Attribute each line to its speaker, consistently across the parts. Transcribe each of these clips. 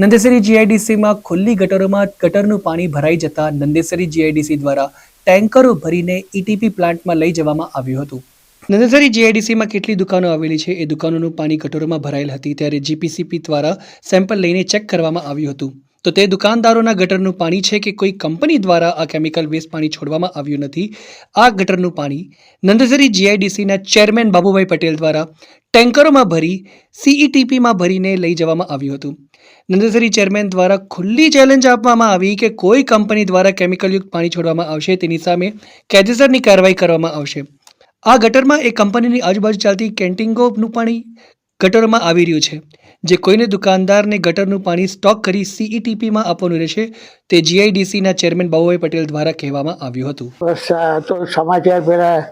Speaker 1: નંદેસરી જીઆઈડીસીમાં ખુલ્લી ગટરોમાં ગટરનું પાણી ભરાઈ જતા નંદેસરી જીઆઈડીસી દ્વારા ટેન્કરો ભરીને ઈટીપી પ્લાન્ટમાં લઈ જવામાં આવ્યું હતું. નંદેસરી જીઆઈડીસીમાં કેટલી દુકાનો આવેલી છે એ દુકાનોનું પાણી ગટરોમાં ભરાયેલ હતી ત્યારે જીપીસીપી દ્વારા સેમ્પલ લઈને ચેક કરવામાં આવ્યું હતું. તો તે દુકાનદારોના ગટરનું પાણી છે કે કોઈ કંપની દ્વારા આ કેમિકલ વેસ્ટ પાણી છોડવામાં આવ્યું નથી? આ ગટરનું પાણી નંદઝરી જીઆઈડીસીના ચેરમેન બાબુભાઈ પટેલ દ્વારા ટેન્કરોમાં ભરી સીઈટીપીમાં ભરીને લઈ જવામાં આવ્યું હતું. નંદસરી ચેરમેન દ્વારા ખુલ્લી ચેલેન્જ આપવામાં આવી કે કોઈ કંપની દ્વારા કેમિકલયુક્ત પાણી છોડવામાં આવશે તેની સામે કાયદેસરની કાર્યવાહી કરવામાં આવશે. આ ગટરમાં એ કંપનીની આજુબાજુ ચાલતી કેન્ટિંગોનું પાણી ગટરમાં આવી રહ્યું છે. જે કોઈને દુકાનદારને ગટરનું પાણી સ્ટોક કરી સીઈટીપીમાં આપવાનું રહેશે, તે જીઆઈડીસીના ચેરમેન બાબુભાઈ પટેલ દ્વારા કહેવામાં આવ્યું હતું.
Speaker 2: બસ તો સમાચાર પહેલાં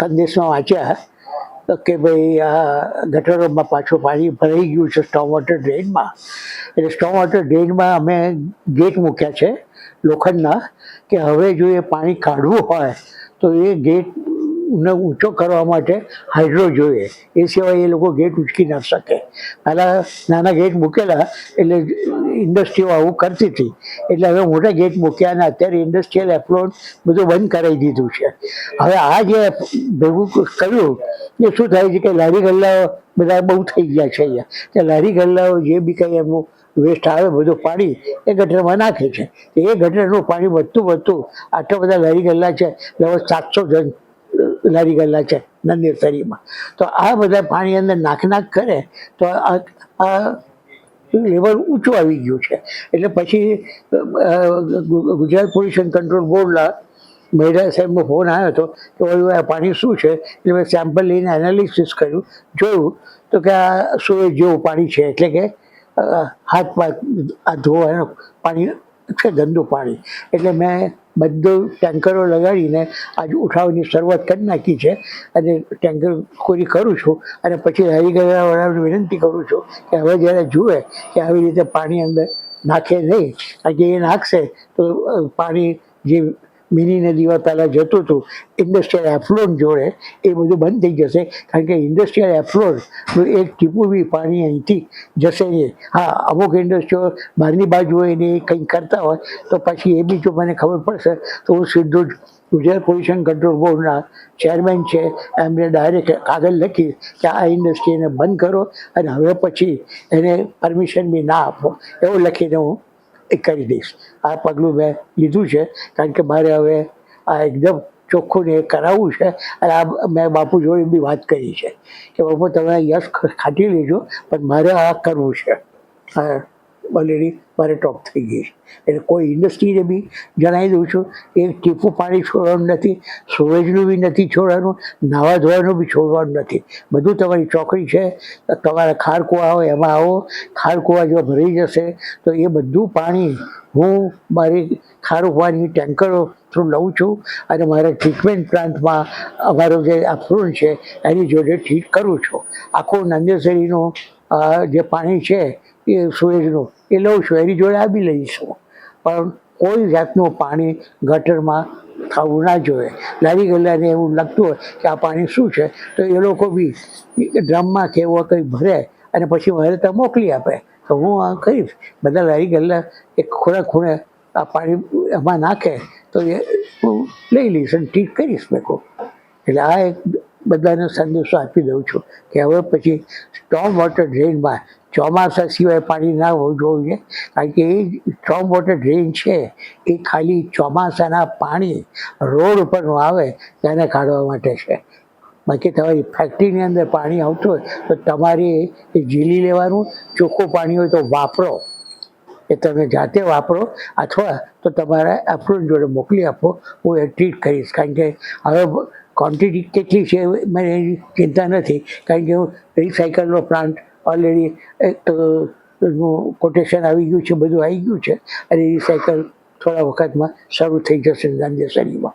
Speaker 2: સંદેશમાં વાંચ્યા કે ભાઈ, આ ગટરોમાં પાછું પાણી ભરાઈ ગયું છે સ્ટોમ વોટર ડ્રેનમાં. એટલે સ્ટોમ વોટર ડ્રેનમાં અમે ગેટ મૂક્યા છે, લોખંડના, કે હવે જો એ પાણી કાઢવું હોય, તો એ ગેટને ઊંચો કરવા માટે હાઇડ્રો જોઈએ. એ સિવાય એ લોકો ગેટ ઉચકી ન શકે. પહેલાં નાના ગેટ મૂકેલા એટલે ઇન્ડસ્ટ્રીઓ આવું કરતી હતી. એટલે હવે મોટા ગેટ મૂક્યા અને અત્યારે ઇન્ડસ્ટ્રીયલ એપ્લોટ બધું બંધ કરાવી દીધું છે. હવે આ જે ભેગું કર્યું, એ શું થાય છે કે લારી ગલ્લાઓ બધા બહુ થઈ ગયા છે અહીંયા. કે લારી ગલ્લાઓ જે બી કંઈ એમનું વેસ્ટ આવે બધું પાણી એ ગટરમાં નાખે છે. એ ગટરનું પાણી વધતું વધતું આટલા બધા લારી ગલ્લા છે. લગભગ સાતસો જણ લારી ગયેલા છે શરીરમાં. તો આ બધા પાણી અંદર નાખ નાખ કરે તો આ લેવલ ઊંચું આવી ગયું છે. એટલે પછી ગુજરાત પોલ્યુશન કંટ્રોલ બોર્ડના મહિલા સાહેબનો ફોન આવ્યો હતો કે આ પાણી શું છે? એટલે મેં સેમ્પલ લઈને એનાલિસિસ કર્યું, જોયું તો કે આ સુરજ જેવું પાણી છે. એટલે કે હાથ પાક આ ધોવાનું પાણી છે, ગંદુ પાણી. એટલે મેં બધું ટેન્કરો લગાડીને આજે ઉઠાવની શરૂઆત કરી નાખી છે. અને ટેન્કર પૂરી કરું છું અને પછી હરી વિનંતી કરું છું કે હવે જ્યારે જુએ કે આવી રીતે પાણી અંદર નાખે નહીં કારણ કે એ નાખશે તો પાણી જે મિની નદીમાં પહેલાં જતું હતું ઇન્ડસ્ટ્રીયલ એફ્લોન જોડે એ બધું બંધ થઈ જશે. કારણ કે ઇન્ડસ્ટ્રીયલ એફ્લોનનું એક ટીપું બી પાણી અહીંથી જશે નહીં. હા, અમુક ઇન્ડસ્ટ્રીઓ બહારની બાજુ હોય ને એ કંઈક કરતા હોય, તો પછી એ બી જો મને ખબર પડશે, તો હું સીધું જ ગુજરાત પોલ્યુશન કંટ્રોલ બોર્ડના ચેરમેન છે, એમને ડાયરેક્ટ કાગળ લખી કે આ ઇન્ડસ્ટ્રીને બંધ કરો અને હવે પછી એને પરમિશન બી ના આપો. એવું લખીને હું એ કરી દઈશ. આ પગલું મેં લીધું છે, કારણ કે મારે હવે આ એકદમ ચોખ્ખું ને એ કરાવવું છે અને આ મેં બાપુ જોડે બી વાત કરી છે કે બાપુ તમે યશ ખાટી લેજો, પણ મારે આ કરવું છે. આ ઓલરેડી મારે ટોપ થઈ ગઈ એટલે કોઈ ઇન્ડસ્ટ્રીને બી જણાવી દઉં છું, એ ટીપું પાણી છોડવાનું નથી સૂરજનું બી નથી છોડવાનું, નાવા ધોવાનું બી છોડવાનું નથી. બધું તમારી ચોકડી છે, તમારા ખાર કૂવા હોય એમાં આવો, ખાર કૂવા જો ભરાઈ જશે, તો એ બધું પાણી હું મારી ખાર કૂવાની ટેન્કરો થ્રુ લઉં છું અને મારા ટ્રીટમેન્ટ પ્લાન્ટમાં અમારો જે અફરૂણ છે, એની જોડે ટ્રીટ કરું છું. આખું નંદેસરીનું જે પાણી છે એ સુએજનું એ લઉં છું, એની જોડે આ બી લઈશું. પણ કોઈ જાતનું પાણી ગટરમાં થવું ના જોઈએ. લારી ગલ્લાને એવું લાગતું હોય કે આ પાણી શું છે, તો એ લોકો બી ડ્રમમાં કે એવો કંઈ ભરે અને પછી મારે ત્યાં મોકલી આપે. તો હું આ કહીશ, બધા લારી ગલ્લા એક ખૂણે ખૂણે આ પાણી એમાં નાખે તો એ હું લઈ લઈશ અને ઠીક કરીશ મેં કહું. એટલે આ એક બધાને સંદેશો આપી દઉં છું કે હવે પછી સ્ટોમ વોટર ડ્રેનમાં ચોમાસા સિવાય પાણી ના હોવું જોઈએ. કારણ કે એ સ્ટ્રોંગ વોટર ડ્રેન છે, એ ખાલી ચોમાસાના પાણી રોડ ઉપરનું આવે, તેને કાઢવા માટે છે. બાકી તમારી ફેક્ટરીની અંદર પાણી આવતું હોય, તો તમારે એ ઝીલી લેવાનું. ચોખ્ખું પાણી હોય તો વાપરો. એ તમે જાતે વાપરો, અથવા તો તમારા એપ્રોન જોડે મોકલી આપો, હું એ ટ્રીટ કરીશ. કારણ કે હવે ક્વોન્ટિટી કેટલી છે, મને એની ચિંતા નથી. કારણ કે હું રિસાયકલનો પ્લાન્ટ ઓલરેડી કોટેશન આવી ગયું છે, બધું આવી ગયું છે. અને રિસાયકલ થોડા વખતમાં શરૂ થઈ જશે નંદેસરીમાં